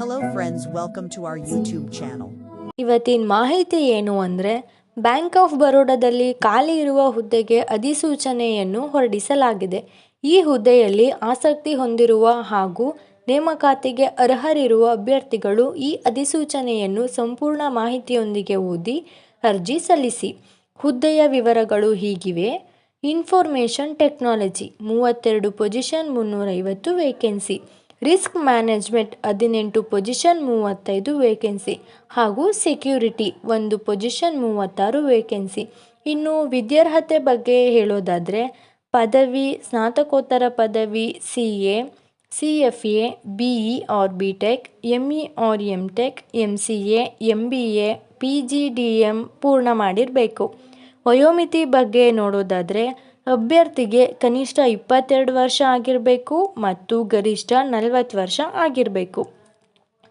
Hello, friends welcome to our YouTube channel ಇವತ್ತಿನ ಮಾಹಿತಿ ಏನು ಅಂದರೆ ಬ್ಯಾಂಕ್ ಆಫ್ ಬರೋಡಾದಲ್ಲಿ ಖಾಲಿ ಇರುವ ಹುದ್ದೆಗೆ ಅಧಿಸೂಚನೆಯನ್ನು ಹೊರಡಿಸಲಾಗಿದೆ. ಈ ಹುದ್ದೆಯಲ್ಲಿ ಆಸಕ್ತಿ ಹೊಂದಿರುವ ಹಾಗೂ ನೇಮಕಾತಿಗೆ ಅರ್ಹರಿರುವ ಅಭ್ಯರ್ಥಿಗಳು ಈ ಅಧಿಸೂಚನೆಯನ್ನು ಸಂಪೂರ್ಣ ಮಾಹಿತಿಯೊಂದಿಗೆ ಓದಿ ಅರ್ಜಿ ಸಲ್ಲಿಸಿ. ಹುದ್ದೆಯ ವಿವರಗಳು ಹೀಗಿವೆ. ಇನ್ಫಾರ್ಮೇಷನ್ ಟೆಕ್ನಾಲಜಿ ಮೂವತ್ತೆರಡು ಪೊಸಿಷನ್ ಮುನ್ನೂರೈವತ್ತು ವೇಕೆನ್ಸಿ ರಿಸ್ಕ್ ಮ್ಯಾನೇಜ್ಮೆಂಟ್ ಹದಿನೆಂಟು, ಪೊಸಿಷನ್ ಮೂವತ್ತೈದು ವೇಕೆನ್ಸಿ ಹಾಗೂ ಸೆಕ್ಯೂರಿಟಿ ಒಂದು, ಪೊಸಿಷನ್ ಮೂವತ್ತಾರು ವೇಕೆನ್ಸಿ. ಇನ್ನು ವಿದ್ಯಾರ್ಹತೆ ಬಗ್ಗೆ ಹೇಳೋದಾದರೆ, ಪದವಿ, ಸ್ನಾತಕೋತ್ತರ ಪದವಿ, C A, C F A, B E or B tech M E or M tech M C A M B A, P G D M ಪೂರ್ಣ ಮಾಡಿರಬೇಕು. ವಯೋಮಿತಿ ಬಗ್ಗೆ ನೋಡೋದಾದರೆ ಅಭ್ಯರ್ಥಿಗೆ ಕನಿಷ್ಠ ಇಪ್ಪತ್ತೆರಡು ವರ್ಷ ಆಗಿರಬೇಕು ಮತ್ತು ಗರಿಷ್ಠ ನಲವತ್ತು ವರ್ಷ ಆಗಿರಬೇಕು.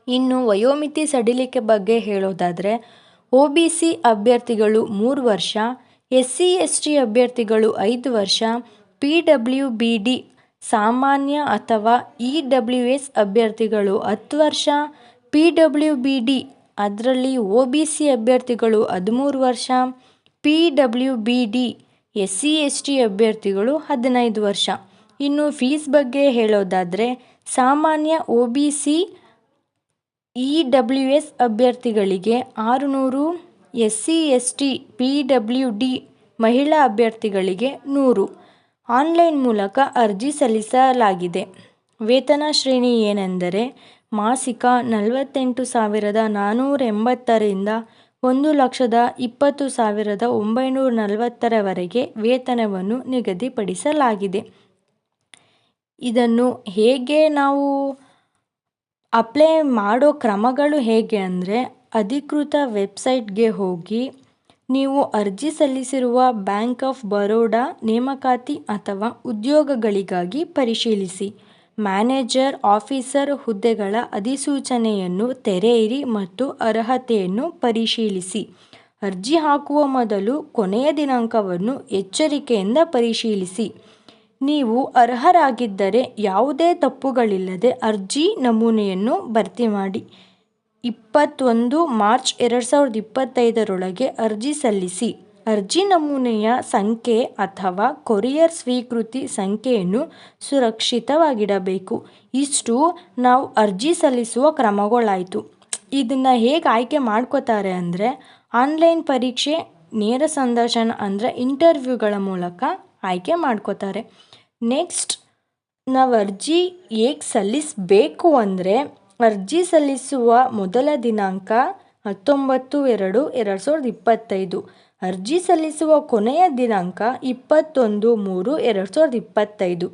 ಇನ್ನು ವಯೋಮಿತಿ ಸಡಿಲಿಕೆ ಬಗ್ಗೆ ಹೇಳೋದಾದರೆ, ಒ ಬಿ ಸಿ ಅಭ್ಯರ್ಥಿಗಳು ಮೂರು ವರ್ಷ ಎಸ್ ಸಿ ಎಸ್ ಟಿ ಅಭ್ಯರ್ಥಿಗಳು ಐದು ವರ್ಷ, ಪಿ ಡಬ್ಲ್ಯೂ ಬಿ ಡಿ ಸಾಮಾನ್ಯ ಅಥವಾ ಇ ಡಬ್ಲ್ಯೂ ಎಸ್ ಅಭ್ಯರ್ಥಿಗಳು ಹತ್ತು ವರ್ಷ, ಪಿ ಡಬ್ಲ್ಯೂ ಬಿ ಡಿ ಅದರಲ್ಲಿ ಒ ಬಿ ಸಿ ಅಭ್ಯರ್ಥಿಗಳು ಹದಿಮೂರು ವರ್ಷ, P W B D S C S T ಅಭ್ಯರ್ಥಿಗಳು ಹದಿನೈದು ವರ್ಷ. ಇನ್ನು ಫೀಸ್ ಬಗ್ಗೆ ಹೇಳೋದಾದರೆ, ಸಾಮಾನ್ಯ O B C E W S ಅಭ್ಯರ್ಥಿಗಳಿಗೆ ಆರುನೂರು S C S T P W D ಮಹಿಳಾ ಅಭ್ಯರ್ಥಿಗಳಿಗೆ ನೂರು. ಆನ್ಲೈನ್ ಮೂಲಕ ಅರ್ಜಿ ಸಲ್ಲಿಸಲಾಗಿದೆ. ವೇತನ ಶ್ರೇಣಿ ಏನೆಂದರೆ, ಮಾಸಿಕ ನಲವತ್ತೆಂಟು ಸಾವಿರದ ನಾನ್ನೂರ ಎಂಬತ್ತರಿಂದ ಒಂದು ಲಕ್ಷದ ಇಪ್ಪತ್ತು ಸಾವಿರದ ಒಂಬೈನೂರ ನಲವತ್ತರವರೆಗೆ ವೇತನವನ್ನು ನಿಗದಿಪಡಿಸಲಾಗಿದೆ. ಇದನ್ನು ಹೇಗೆ ನಾವು ಅಪ್ಲೈ ಮಾಡೋ ಕ್ರಮಗಳು ಹೇಗೆ ಅಂದರೆ, ಅಧಿಕೃತ ವೆಬ್ಸೈಟ್ಗೆ ಹೋಗಿ ನೀವು ಅರ್ಜಿ ಸಲ್ಲಿಸಿರುವ ಬ್ಯಾಂಕ್ ಆಫ್ ಬರೋಡಾ ನೇಮಕಾತಿ ಅಥವಾ ಉದ್ಯೋಗಗಳಿಗಾಗಿ ಪರಿಶೀಲಿಸಿ. ಮ್ಯಾನೇಜರ್, ಆಫೀಸರ್ ಹುದ್ದೆಗಳ ಅಧಿಸೂಚನೆಯನ್ನು ತೆರೆಯಿರಿ ಮತ್ತು ಅರ್ಹತೆಯನ್ನು ಪರಿಶೀಲಿಸಿ. ಅರ್ಜಿ ಹಾಕುವ ಮೊದಲು ಕೊನೆಯ ದಿನಾಂಕವನ್ನು ಎಚ್ಚರಿಕೆಯಿಂದ ಪರಿಶೀಲಿಸಿ. ನೀವು ಅರ್ಹರಾಗಿದ್ದರೆ ಯಾವುದೇ ತಪ್ಪುಗಳಿಲ್ಲದೆ ಅರ್ಜಿ ನಮೂನೆಯನ್ನು ಭರ್ತಿ ಮಾಡಿ. ಇಪ್ಪತ್ತೊಂದು ಮಾರ್ಚ್ ಎರಡು ಸಾವಿರದ ಇಪ್ಪತ್ತೈದರೊಳಗೆ ಅರ್ಜಿ ಸಲ್ಲಿಸಿ. ಅರ್ಜಿ ನಮೂನೆಯ ಸಂಖ್ಯೆ ಅಥವಾ ಕೊರಿಯರ್ ಸ್ವೀಕೃತಿ ಸಂಖ್ಯೆಯನ್ನು ಸುರಕ್ಷಿತವಾಗಿಡಬೇಕು. ಇಷ್ಟು ನಾವು ಅರ್ಜಿ ಸಲ್ಲಿಸುವ ಕ್ರಮಗಳಾಯಿತು. ಇದನ್ನು ಹೇಗೆ ಆಯ್ಕೆ ಮಾಡ್ಕೋತಾರೆ ಅಂದರೆ, ಆನ್ಲೈನ್ ಪರೀಕ್ಷೆ, ನೇರ ಸಂದರ್ಶನ ಅಂದರೆ ಇಂಟರ್ವ್ಯೂಗಳ ಮೂಲಕ ಆಯ್ಕೆ ಮಾಡ್ಕೋತಾರೆ. ನೆಕ್ಸ್ಟ್, ನಾವು ಅರ್ಜಿ ಹೇಗೆ ಸಲ್ಲಿಸಬೇಕು ಅಂದರೆ, ಅರ್ಜಿ ಸಲ್ಲಿಸುವ ಮೊದಲ ದಿನಾಂಕ ಹತ್ತೊಂಬತ್ತು, ಎರಡು ಎರಡು ಸಾವಿರದ ಇಪ್ಪತ್ತೈದು. ಅರ್ಜಿ ಸಲ್ಲಿಸುವ ಕೊನೆಯ ದಿನಾಂಕ ಇಪ್ಪತ್ತೊಂದು, ಮೂರು, ಎರಡು ಸಾವಿರದ ಇಪ್ಪತ್ತೈದು.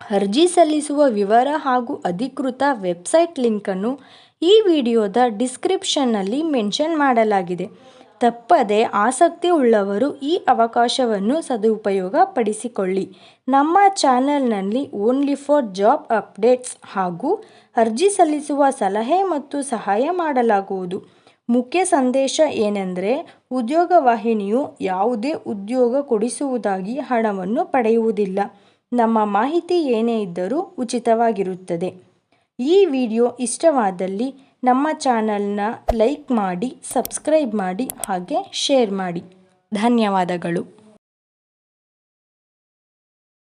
ಅರ್ಜಿ ಸಲ್ಲಿಸುವ ವಿವರ ಹಾಗೂ ಅಧಿಕೃತ ವೆಬ್ಸೈಟ್ ಲಿಂಕನ್ನು ಈ ವಿಡಿಯೋದ ಡಿಸ್ಕ್ರಿಪ್ಷನ್ನಲ್ಲಿ ಮೆನ್ಷನ್ ಮಾಡಲಾಗಿದೆ. ತಪ್ಪದೆ ಆಸಕ್ತಿ ಉಳ್ಳವರು ಈ ಅವಕಾಶವನ್ನು ಸದುಪಯೋಗ ಪಡಿಸಿಕೊಳ್ಳಿ ನಮ್ಮ ಚಾನಲ್ನಲ್ಲಿ ಓನ್ಲಿ ಫಾರ್ ಜಾಬ್ ಅಪ್ಡೇಟ್ಸ್ ಹಾಗೂ ಅರ್ಜಿ ಸಲ್ಲಿಸುವ ಸಲಹೆ ಮತ್ತು ಸಹಾಯ ಮಾಡಲಾಗುವುದು. ಮುಖ್ಯ ಸಂದೇಶ ಏನೆಂದರೆ, ಉದ್ಯೋಗ ವಾಹಿನಿಯು ಯಾವುದೇ ಉದ್ಯೋಗ ಕೊಡಿಸುವುದಾಗಿ ಹಣವನ್ನು ಪಡೆಯುವುದಿಲ್ಲ. ನಮ್ಮ ಮಾಹಿತಿ ಏನೇ ಇದ್ದರೂ ಉಚಿತವಾಗಿರುತ್ತದೆ. ಈ ವಿಡಿಯೋ ಇಷ್ಟವಾದಲ್ಲಿ ನಮ್ಮ ಚಾನಲ್ನ ಲೈಕ್ ಮಾಡಿ, ಸಬ್ಸ್ಕ್ರೈಬ್ ಮಾಡಿ, ಹಾಗೆ ಶೇರ್ ಮಾಡಿ. ಧನ್ಯವಾದಗಳು.